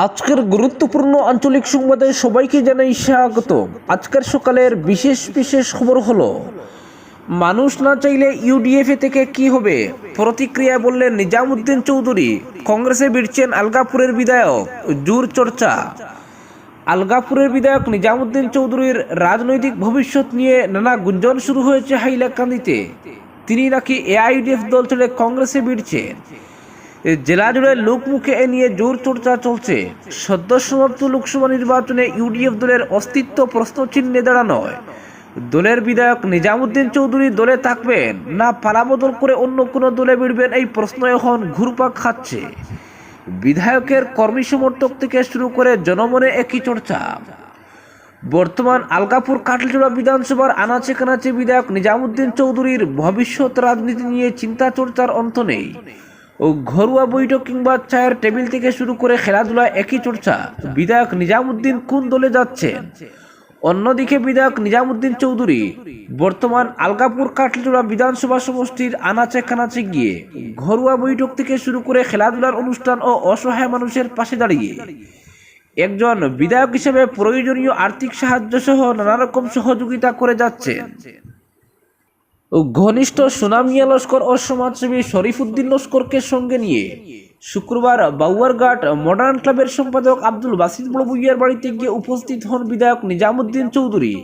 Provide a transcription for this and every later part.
আজকের গুরুত্বপূর্ণ আঞ্চলিক সংবাদে সবাইকে জানাই স্বাগত আজকের সকালের বিশেষ বিশেষ খবর হলো, মানুষ না চাইলে ইউডিএফএ থেকে কি হবে? প্রতিক্রিয়া বললেন নিজামুদ্দিন চৌধুরী, কংগ্রেসে বিড়ছেন আলগাপুরের বিধায়ক, জোর চর্চা। আলগাপুরের বিধায়ক নিজামুদ্দিন চৌধুরীর রাজনৈতিক ভবিষ্যৎ নিয়ে নানা গুঞ্জন শুরু হয়েছে হাইলাকান্দিতে। তিনি নাকি এআইডিএফ দল ছেড়ে কংগ্রেসে বিড়ছেন জেলা জুড়ে লোকমুখে এ নিয়ে জোর চর্চা চলছে। সদ্য সমাপ্ত লোকসভা নির্বাচনে ইউডিএফ দলের অস্তিত্ব প্রশ্নচিহ্নে দাঁড়ানোয়। দলের বিধায়ক নিজামুদ্দিন চৌধুরী দলে থাকবেন, না পালাবদল করে অন্য কোনো দলে বিড়বেন এই প্রশ্ন এখন ঘুরপাক খাচ্ছে। বিধায়কের কর্মী সমর্থক থেকে শুরু করে জনমনে একই চর্চা। বর্তমান আলগাপুর কাটলচোড়া বিধানসভার আনাচে কানাচে বিধায়ক নিজামুদ্দিন চৌধুরীর ভবিষ্যৎ রাজনীতি নিয়ে চিন্তা চর্চার অন্ত নেই। ঘরোয়া বৈঠক কিংবা চায়ের টেবিল থেকে শুরু করে খেলাধুলা একই চর্চা। বিধায়ক নিজামুদ্দিন কোন দলে যাচ্ছেন? অন্যদিকে বিধায়ক নিজামুদ্দিন চৌধুরী বর্তমান আলগাপুর কাটলচোড়া বিধানসভা সমষ্টির আনাচে কানাচে গিয়ে ঘরোয়া বৈঠক থেকে শুরু করে খেলাধুলার অনুষ্ঠান ও অসহায় মানুষের পাশে দাঁড়িয়ে। একজন বিধায়ক হিসেবে প্রয়োজনীয় আর্থিক সাহায্য সহ নানা রকম সহযোগিতা করে যাচ্ছেন। ঘনিষ্ঠ সুনামিয়া লস্কর ও সমাজসেবী শরীফুদ্দিন লস্করকে সঙ্গে নিয়ে শুক্রবার বাউয়ারঘাট মডার্ন ক্লাবের সম্পাদক আব্দুল বাসিদ বড়বুইয়ার বাড়িতে গিয়ে উপস্থিত হন বিধায়ক নিজামুদ্দিন চৌধুরী।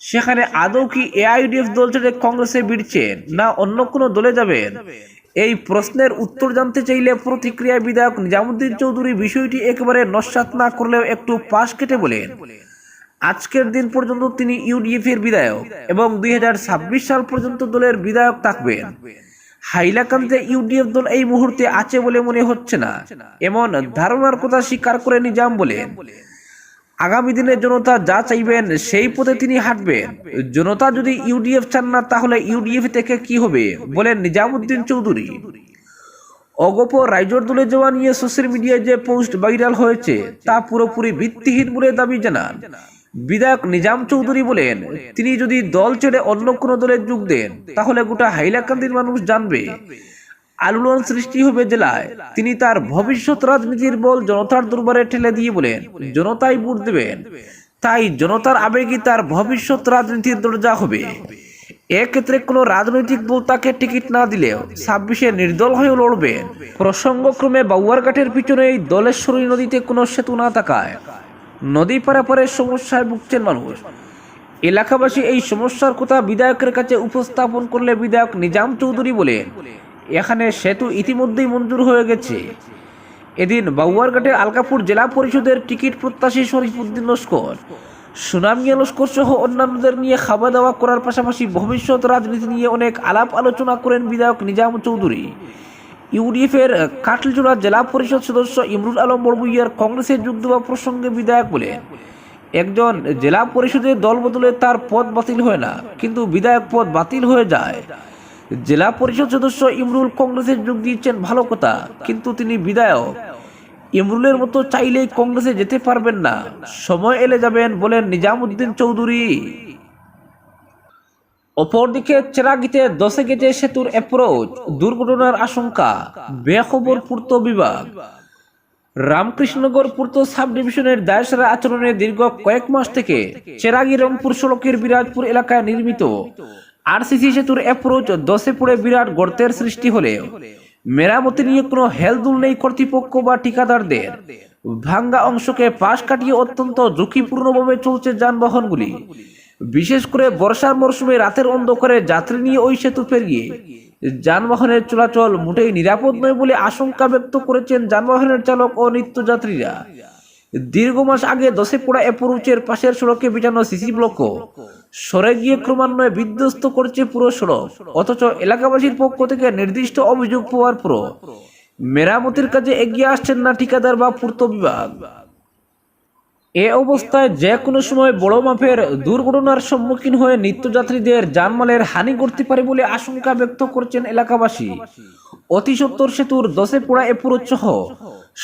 সেখানে আদৌ কি এআইডিএফ দল ছেড়ে কংগ্রেসে বিড়ছেন না অন্য কোনো দলে যাবেন? এই প্রশ্নের উত্তর জানতে চাইলে প্রতিক্রিয়া বিধায়ক নিজামুদ্দিন চৌধুরী বিষয়টি একেবারে নস্বাত না করলেও একটু পাশ কেটে বলেন। আজকের দিন পর্যন্ত তিনি ইউডিএফ এর বিধায়ক এবং দুই হাজার ছাব্বিশ সাল পর্যন্ত দলের বিধায়ক থাকবেন। হাইলাকান্দিতে ইউডিএফ দল এই মুহূর্তে আছে বলে মনে হচ্ছে না, এমন ধারণার কথা স্বীকার করে নিজাম বলেন। আগামী দিনে জনতা যা চাইবেন সেই পথে তিনি হাঁটবেন। জনতা যদি ইউডিএফ চান না, তাহলে ইউডিএফ থেকে কি হবে বলেন নিজামুদ্দিন চৌধুরী। অগপ রাইজর দলে যাওয়া নিয়ে সোশ্যাল মিডিয়ায় যে পোস্ট ভাইরাল হয়েছে, তা পুরোপুরি ভিত্তিহীন বলে দাবি জানান। বিধায়ক নিজাম চৌধুরী বলেন, তিনি যদি দল ছেড়ে অন্য কোনো দলে যোগ দেন, তাহলে গোটা হাইলাকান্দির মানুষ জানবে। আলোড়ন সৃষ্টি হবে জেলায়। তিনি তার ভবিষ্যৎ রাজনীতির বল জনতার দরবারে ঠেলে দিয়ে বলেন, জনতাই ভোট দেবেন। তাই জনতার আবেগই তার ভবিষ্যৎ রাজনীতির দরজা হবে। এক্ষেত্রে কোনো রাজনৈতিক দল তাকে টিকিট না দিলেও ছাব্বিশে নির্দল হয়ে লড়বেন। প্রসঙ্গক্রমে বাউয়ারঘাটের পিছনে এই দলেশ্বরী নদীতে কোনো সেতু না থাকায় নদী পারাপারে সমস্যায় ভুগছেন মানুষ। এলাকাবাসী এই সমস্যার কথা বিধায়কের কাছে উপস্থাপন করলে বিধায়ক নিজাম চৌধুরী বলেন, এখানে সেতু ইতিমধ্যেই মঞ্জুর হয়ে গেছে। এদিন বাউয়ারঘাটে আলকাপুর জেলা পরিষদের টিকিট প্রত্যাশী শরীফুদ্দিন লস্কর, সুনামিয়া লস্কর সহ অন্যান্যদের নিয়ে খাওয়া দাওয়া করার পাশাপাশি ভবিষ্যৎ রাজনীতি নিয়ে অনেক আলাপ আলোচনা করেন বিধায়ক নিজাম চৌধুরী। ইউডিএফ এর জেলা পরিষদ সদস্য ইমরুল আলম বড়বুইয়ার কংগ্রেসে যোগ দেওয়া প্রসঙ্গে বিধায়ক বলেন, একজন জেলা পরিষদের দল বদলে তার পদ বাতিল হয় না, কিন্তু বিধায়ক পদ বাতিল হয়ে যায়। জেলা পরিষদ সদস্য ইমরুল কংগ্রেসে যোগ দিয়েছেন ভালো কথা, কিন্তু তিনি বিধায়ক। ইমরুলের মতো চাইলেই কংগ্রেসে যেতে পারবেন না, সময় এলে যাবেন বলেন নিজামুদ্দিন চৌধুরী। অপরদিকে চেরাগিতে দশে গেজে সেতুর অ্যাপ্রোচ দুর্ঘটনার আশঙ্কা, বেখবর পূর্ত বিভাগ। রামকৃষ্ণনগর পূর্ত সাব ডিভিশনের দায়সারা আচরণে দীর্ঘ কয়েক মাস থেকে চেরাগি রংপুর সড়কের বিরাজপুর এলাকায় নির্মিত আরসিসি সেতুর অ্যাপ্রোচ দশে পড়ে বিরাট গর্তের সৃষ্টি হলে মেরামতি নিয়ে কোনো হেলদুল নেই কর্তৃপক্ষ বা ঠিকাদারদের। ভাঙ্গা অংশকে পাশ কাটিয়ে অত্যন্ত ঝুঁকিপূর্ণভাবে চলছে যানবাহনগুলি। বিশেষ করে বর্ষার মরশুমে রাতের অন্ধকারে যাত্রী নিয়ে ওই সেতু পেরিয়ে। যানবাহনের চলাচল মোটেই নিরাপদ নয় বলে আশঙ্কা ব্যক্ত করেছেন যানবাহনের চালক ও নিত্যযাত্রীরা। দীর্ঘ মাস আগে দশে পড়া অ্যাপ্রোচের পাশের সড়কে বিছানো সিসি ব্লকও সরে গিয়ে ক্রমান্বয়ে বিধ্বস্ত করছে পুরো সড়ক। অথচ এলাকাবাসীর পক্ষ থেকে নির্দিষ্ট অভিযোগ পাওয়ার পর মেরামতির কাজে এগিয়ে আসছেন না ঠিকাদার বা পূর্ত বিভাগ। এ অবস্থায় যে কোনো সময় বড় মাপের দুর্ঘটনার সম্মুখীন হয়ে নিত্যযাত্রীদের যানমালের হানি করতে পারে বলে আশঙ্কা ব্যক্ত করছেন এলাকাবাসী। অতি সত্তর সেতুর দশে পোড়া এপুরোচ সহ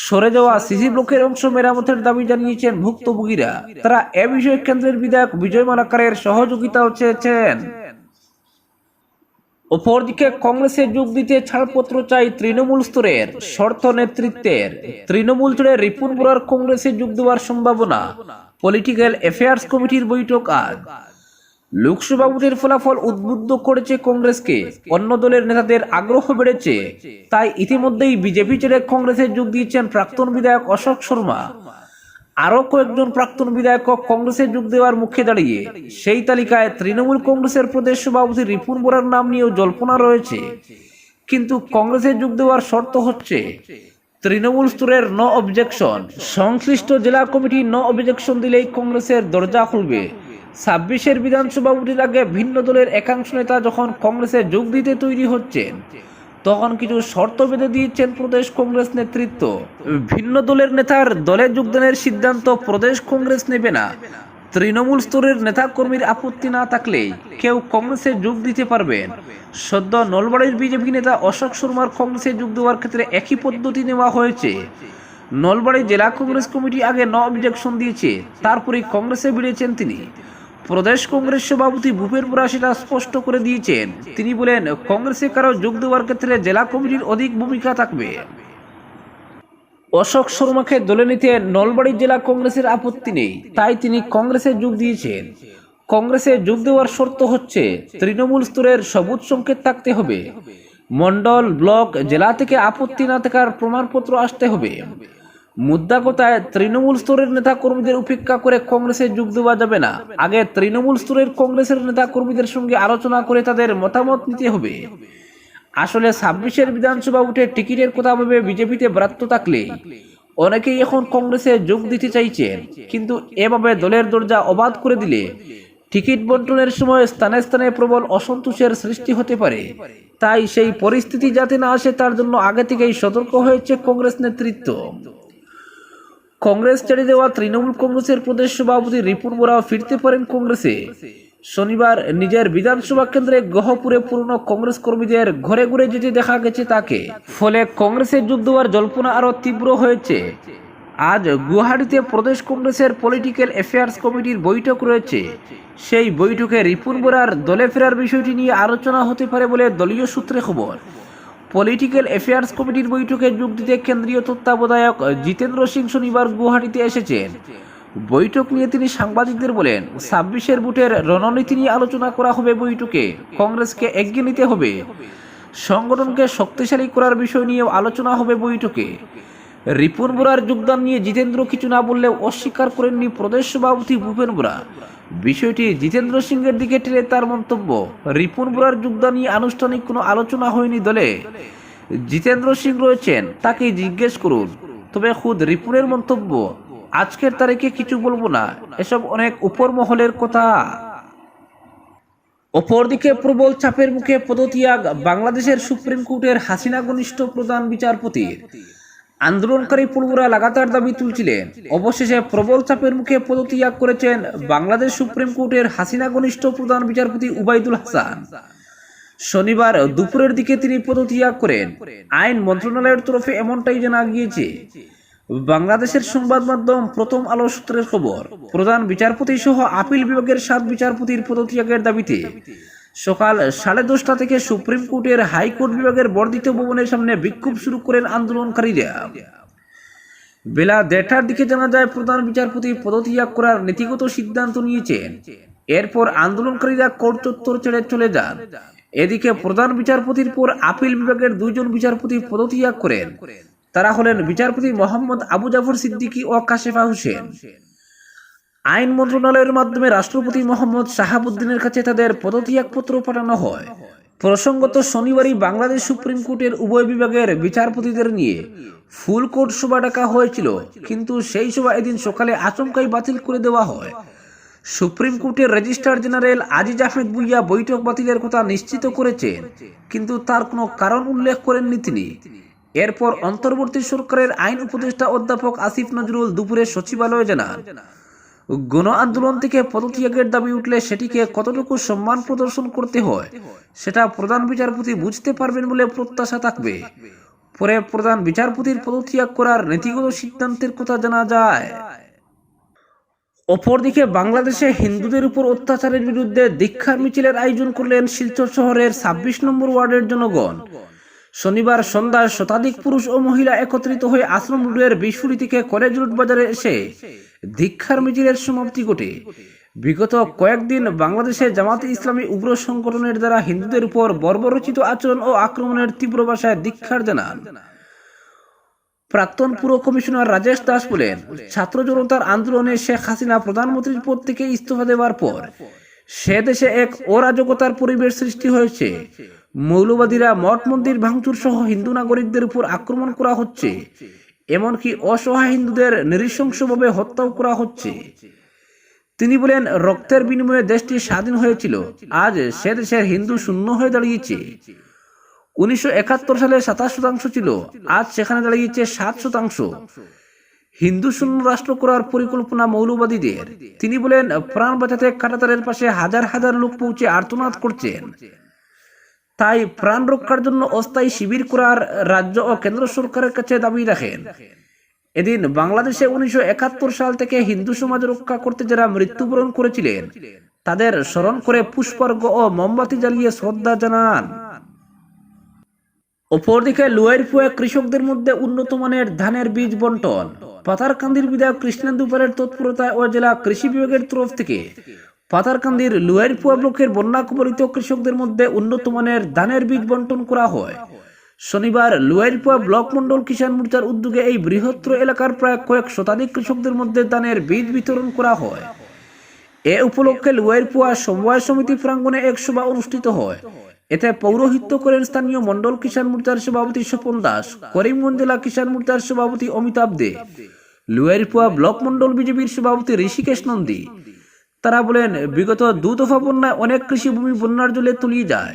সরে যাওয়া সিসি ব্লকের অংশ মেরামতের দাবি জানিয়েছেন ভুক্তভোগীরা। তারা এ বিষয়ে কেন্দ্রের বিধায়ক বিজয় মালাকারের সহযোগিতাও চেয়েছেন। অপরদিকে কংগ্রেসে যোগ দিতে ছাড়পত্র চাই তৃণমূল স্তরের শর্ত নেতৃত্বের। তৃণমূল জুড়ে রিপুন বোরার কংগ্রেসে যোগ দেওয়ার সম্ভাবনা। পলিটিক্যাল অ্যাফেয়ার্স কমিটির বৈঠক আজ। লোকসভা ভোটের ফলাফল উদ্বুদ্ধ করেছে কংগ্রেসকে। অন্য দলের নেতাদের আগ্রহ বেড়েছে। তাই ইতিমধ্যেই বিজেপি ছেড়ে কংগ্রেসে যোগ দিয়েছেন প্রাক্তন বিধায়ক অশোক শর্মা। আরও কয়েকজন প্রাক্তন বিধায়ক কংগ্রেসে যোগ দেওয়ার মুখে দাঁড়িয়ে, সেই তালিকায় তৃণমূল কংগ্রেসের প্রদেশ সভাপতি রিপুন বোরার নাম নিয়েও জল্পনা রয়েছে। কিন্তু কংগ্রেসে যোগ দেওয়ার শর্ত হচ্ছে তৃণমূল স্তরের নো অবজেকশন সংশ্লিষ্ট জেলা কমিটি নো অবজেকশন দিলেই কংগ্রেসের দরজা খুলবে। ছাব্বিশের বিধানসভা ভোটের আগে ভিন্ন দলের একাংশ নেতা যখন কংগ্রেসে যোগ দিতে তৈরি হচ্ছেন তখন কিছু শর্ত বেঁধে দিয়েছেন প্রদেশ কংগ্রেস নেতৃত্ব। ভিন্ন দলের নেতার দলে যোগদানের সিদ্ধান্ত প্রদেশ কংগ্রেস নেবে না। তৃণমূল স্তরের নেতাকর্মীর আপত্তি না থাকলে কেউ কংগ্রেসে যোগ দিতে পারবেন সদ্য নলবাড়ির বিজেপি নেতা অশোক শর্মার কংগ্রেসে যোগ দেওয়ার ক্ষেত্রে একই পদ্ধতি নেওয়া হয়েছে। নলবাড়ি জেলা কংগ্রেস কমিটি আগে ন অবজেকশন দিয়েছে তারপরে কংগ্রেসে বেরিয়েছেন তিনি। প্রদেশ কংগ্রেস সভাপতি ভূপেন সেটা স্পষ্ট করে দিয়েছেন। তিনি বলেন, কংগ্রেসে কারও যোগ দেওয়ার ক্ষেত্রে জেলা কমিটির অধিক ভূমিকা থাকবে। অশোক শর্মাকে দলে নিতে নলবাড়ি জেলা কংগ্রেসের আপত্তি নেই, তাই তিনি কংগ্রেসে যোগ দিয়েছেন। কংগ্রেসে যোগ দেওয়ার শর্ত হচ্ছে, তৃণমূল স্তরের সবুজ সংকেত থাকতে হবে। মন্ডল ব্লক জেলা থেকে আপত্তি না থাকার প্রমাণপত্র আসতে হবে। মুদ্রা কথায়? তৃণমূল স্তরের নেতা কর্মীদের উপেক্ষা করে কংগ্রেসে যোগ দেওয়া যাবে না। আগে তৃণমূল স্তরের কংগ্রেসের নেতা কর্মীদের সঙ্গে আলোচনা করে তাদের মতামত নিতে হবে। আসলে ছাব্বিশের বিধানসভা উঠে টিকিটের কথা ভেবে বিজেপিতে ব্রাত্য থাকলে অনেকেই এখন কংগ্রেসে যোগ দিতে চাইছেন। কিন্তু এভাবে দলের দরজা অবাধ করে দিলে টিকিট বন্টনের সময় স্থানে স্থানে প্রবল অসন্তোষের সৃষ্টি হতে পারে। তাই সেই পরিস্থিতি যাতে না আসে, তার জন্য আগে থেকেই সতর্ক হয়েছে কংগ্রেস নেতৃত্ব। কংগ্রেস ছেড়ে দেওয়া তৃণমূল কংগ্রেসের প্রদেশ সভাপতি রিপুন বোরাও ফিরতে পারেন কংগ্রেসে। শনিবার নিজের বিধানসভা কেন্দ্রে গহপুরে পুরনো কংগ্রেস কর্মীদের ঘরে ঘুরে যেতে দেখা গেছে তাকে। ফলে কংগ্রেসে যোগ দেওয়ার জল্পনা আরও তীব্র হয়েছে। আজ গুয়াহাটিতে প্রদেশ কংগ্রেসের পলিটিক্যাল অ্যাফেয়ার্স কমিটির বৈঠক রয়েছে। সেই বৈঠকে রিপুন বোরার দলে ফেরার বিষয়টি নিয়ে আলোচনা হতে পারে বলে দলীয় সূত্রে খবর। পলিটিক্যাল অ্যাফেয়ার্স কমিটির বৈঠকে যোগ দিতে কেন্দ্রীয় তত্ত্বাবধায়ক জিতেন্দ্র সিং শনিবার গুয়াহাটিতে এসেছেন। বৈঠক নিয়ে তিনি সাংবাদিকদের বলেন, ছাব্বিশের বুটের রণনীতি নিয়ে আলোচনা করা হবে বৈঠকে, কংগ্রেসকে এগিয়ে নিতে হবে। সংগঠনকে শক্তিশালী করার বিষয় নিয়েও আলোচনা হবে বৈঠকে। রিপুন বোরার যোগদান নিয়ে জিতেন্দ্র কিছু না বললেও অস্বীকার করেননি প্রদেশ সভাপতি ভূপেন বোরা। বিষয়টি জিতেন্দ্র সিংয়ের দিকে টেনে তার মন্তব্য। রিপুন বোরার যোগদান নিয়ে আনুষ্ঠানিক কোনো আলোচনা হয়নি দলে। জিতেন্দ্র সিং রয়েছেন তাকে জিজ্ঞেস করুন। তবে খুদ রিপুনের মন্তব্য, আজকের তারিখে কিছু বলব না, এসব অনেক উপর মহলের কথা। অপরদিকে প্রবল চাপের মুখে পদত্যাগ বাংলাদেশের সুপ্রিম কোর্টের হাসিনা ঘনিষ্ঠ প্রধান বিচারপতির। আন্দোলনকারী পূর্বরা লাগাতার দাবি তুলছিলেন। অবশেষে প্রবল চাপের মুখে পদত্যাগ করেছেন বাংলাদেশ সুপ্রিম কোর্টের হাসিনা ঘনিষ্ঠ প্রধান বিচারপতি উবাইদুল হাসান। শনিবার দুপুরের দিকে তিনি পদত্যাগ করেন। আইন মন্ত্রণালয়ের তরফে এমনটাই জানা গিয়েছে। বাংলাদেশের সংবাদ মাধ্যম প্রথম আলো সূত্রের খবর, প্রধান বিচারপতি সহ আপিল বিভাগের সাত বিচারপতির পদত্যাগের দাবিতে সকাল সাড়ে দশটা থেকে সুপ্রিম কোর্টের হাইকোর্ট বিভাগের বর্ধিত ভবনের সামনে বিক্ষোভ শুরু করেন আন্দোলনকারীরা। বেলা দেড়টার দিকে জানা যায়, প্রধান বিচারপতি পদত্যাগ করার নীতিগত সিদ্ধান্ত নিয়েছেন। এরপর আন্দোলনকারীরা কোর্ট চত্বর ছেড়ে চলে যান। এদিকে প্রধান বিচারপতির পর আপিল বিভাগের দুইজন বিচারপতি পদত্যাগ করেন। তারা হলেন বিচারপতি মোহাম্মদ আবু জাফর সিদ্দিকী ও কাশেফা হোসেন। আইন মন্ত্রণালয়ের মাধ্যমে রাষ্ট্রপতি মোহাম্মদ শাহাবুদ্দিনের কাছে তাদের পদত্যাগপত্র পাঠানো হয়। প্রসঙ্গত, শনিবারই বাংলাদেশ সুপ্রিম কোর্টের উভয় বিভাগের বিচারপতিদের নিয়ে ফুল কোর্ট সভা ডাকা হয়েছিল, কিন্তু সেই সভা এদিন সকালে আচমকাই বাতিল করে দেওয়া হয়। সুপ্রিম কোর্টের রেজিস্ট্রার জেনারেল আজিজ আহমেদ বুইয়া বৈঠক বাতিলের কথা নিশ্চিত করেছেন, কিন্তু তার কোনো কারণ উল্লেখ করেননি তিনি। এরপর অন্তর্বর্তী সরকারের আইন উপদেষ্টা অধ্যাপক আসিফ নজরুল দুপুরে সচিবালয়ে জানান গণ আন্দোলন থেকে পদত্যাগের দাবি উঠলে সেটিকে কতটুকু সম্মান প্রদর্শন করতে হয়, সেটা প্রধান বিচারপতি বুঝতে পারবেন বলে প্রত্যাশা থাকবে। পরে প্রধান বিচারপতির পদত্যাগ করার নীতিগত সিদ্ধান্তের কথা জানা যায়। অপরদিকে বাংলাদেশে হিন্দুদের উপর অত্যাচারের বিরুদ্ধে দীক্ষার মিছিলের আয়োজন করলেন শিলচর শহরের ছাব্বিশ নম্বর ওয়ার্ডের জনগণ। শনিবার সন্ধ্যায় শতাধিক পুরুষ ও মহিলা একত্রিত হয়ে আশ্রম রোডের বিশুরি থেকে কলেজ রোড বাজারে এসে দীক্ষার মিছিলের সমাপ্তি ঘটে। বিগত কয়েকদিন বাংলাদেশে জামাতে ইসলামী উগ্র সংগঠনের দ্বারা হিন্দুদের উপর বর্বরচিত আচরণ ও আক্রমণের তীব্র ভাষায় দীক্ষার জানান। প্রাক্তন পুর কমিশনার রাজেশ দাস বলেন, ছাত্র জনতার আন্দোলনে শেখ হাসিনা প্রধানমন্ত্রীর পদ থেকে ইস্তফা দেওয়ার পর সে দেশে এক অরাজকতার পরিবেশ সৃষ্টি হয়েছে। মৌলবাদীরা মঠ মন্দির ভাঙচুর সহ হিন্দু নাগরিকদের উপর আক্রমণ করা হচ্ছে। এমনকি অসহায় হিন্দুদের নৃশংসভাবে হত্যাও করা হচ্ছে। তিনি বলেন, রক্তের বিনিময়ে দেশটি স্বাধীন হয়েছিল। আজ সে দেশের হিন্দু শূন্য হয়ে দাঁড়িয়েছে। উনিশশো একাত্তর সালে সাতাশ শতাংশ ছিল, আজ সেখানে দাঁড়িয়েছে সাত শতাংশ। হিন্দু শূন্য রাষ্ট্র করার পরিকল্পনা মৌলবাদীদের। তিনি বলেন, প্রাণ বাঁচাতে কাটাতারের পাশে হাজার হাজার লোক পৌঁছে আর্তনাদ করছেন। তাই প্রাণ রক্ষার জন্য অস্থায়ী শিবির করার রাজ্য ও কেন্দ্র সরকারের কাছে দাবি রাখেন। এদিন বাংলাদেশে উনিশশো একাত্তর সাল থেকে হিন্দু সমাজ রক্ষা করতে যারা মৃত্যুবরণ করেছিলেন, তাদের স্মরণ করে পুষ্পার্ঘ ও মোমবাতি জ্বালিয়ে শ্রদ্ধা জানান। অপরদিকে লুয়ারপুয়া কৃষকদের মধ্যে উন্নত মানের ধানের বীজ বন্টন পাতারকান্দির বিধায়ক কৃষ্ণেন্দু পালের তৎপরতায় ও জেলা কৃষি বিভাগের তরফ থেকে পাতারকান্দির লুয়ারপুয়া ব্লকের বন্যা কবলিত কৃষকদের মধ্যে উন্নত মানের ধানের বীজ বন্টন করা হয়। শনিবার লুয়ারপুয়া ব্লক মন্ডল কিষাণ মোর্চার উদ্যোগে এই বৃহত্তর এলাকার প্রায় কয়েক শতাধিক কৃষকদের মধ্যে ধানের বীজ বিতরণ করা হয়। এ উপলক্ষে লুয়ারপুয়া সমবায় সমিতি প্রাঙ্গণে এক সভা অনুষ্ঠিত হয়। এতে পৌরোহিত্য করেন স্থানীয় মন্ডল কিষাণ মোর্চার সভাপতি স্বপন দাস, করিমগঞ্জ জেলা কিষাণ মোর্চার সভাপতি অমিতাভ দে লুয়ারপুয়া ব্লক মন্ডল বিজেপির সভাপতি ঋষিকেশ নন্দী তারা বলেন, বিগত দু দফা বন্যায় অনেক কৃষিভূমি বন্যার জলে তলিয়ে যায়।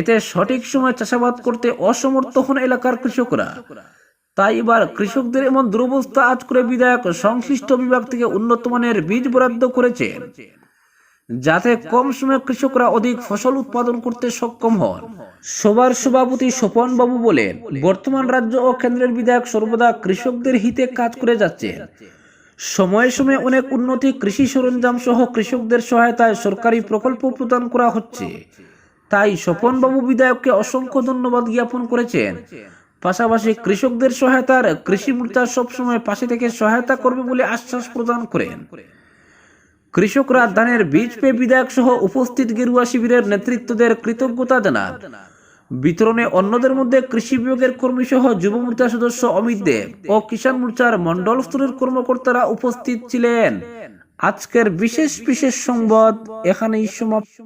এতে সঠিক সময় চাষাবাদ করতে অসমর্থ হন এলাকার কৃষকরা। তাই এবার কৃষকদের এমন দুরবস্থা আজ করে বিধায়ক সংশ্লিষ্ট বিভাগ থেকে উন্নত মানের বীজ বরাদ্দ করেছেন যাতে কম সময়ে কৃষকরা অধিক ফসল উৎপাদন করতে সক্ষম হন। সবার সভাপতি স্বপন বাবু বলেন, বর্তমান রাজ্য ও কেন্দ্রের বিধায়ক সর্বদা কৃষকদের হিতে কাজ করে যাচ্ছেন। সময়ে সময়ে অনেক উন্নতি কৃষি সরঞ্জাম সহ কৃষকদের সহায়তায় সরকারি প্রকল্প প্রদান করা হচ্ছে। তাই স্বপনবাবু বিধায়ককে অসংখ্য ধন্যবাদ জ্ঞাপন করেছেন। পাশাপাশি কৃষকদের সহায়তার কৃষি মোর্চা সবসময় পাশে থেকে সহায়তা করবে বলে আশ্বাস প্রদান করেন। কৃষকরা ধানের বীজ পেয়ে বিধায়ক সহ উপস্থিত গেরুয়া শিবিরের নেতৃত্বদের কৃতজ্ঞতা জানান। বিতরণে অন্যদের মধ্যে কৃষি বিভাগের কর্মী সহ যুব মোর্চার সদস্য অমিত দেব ও কিষাণ মোর্চার মন্ডল স্তরের কর্মকর্তারা উপস্থিত ছিলেন। আজকের বিশেষ বিশেষ সংবাদ এখানেই সমাপ্ত।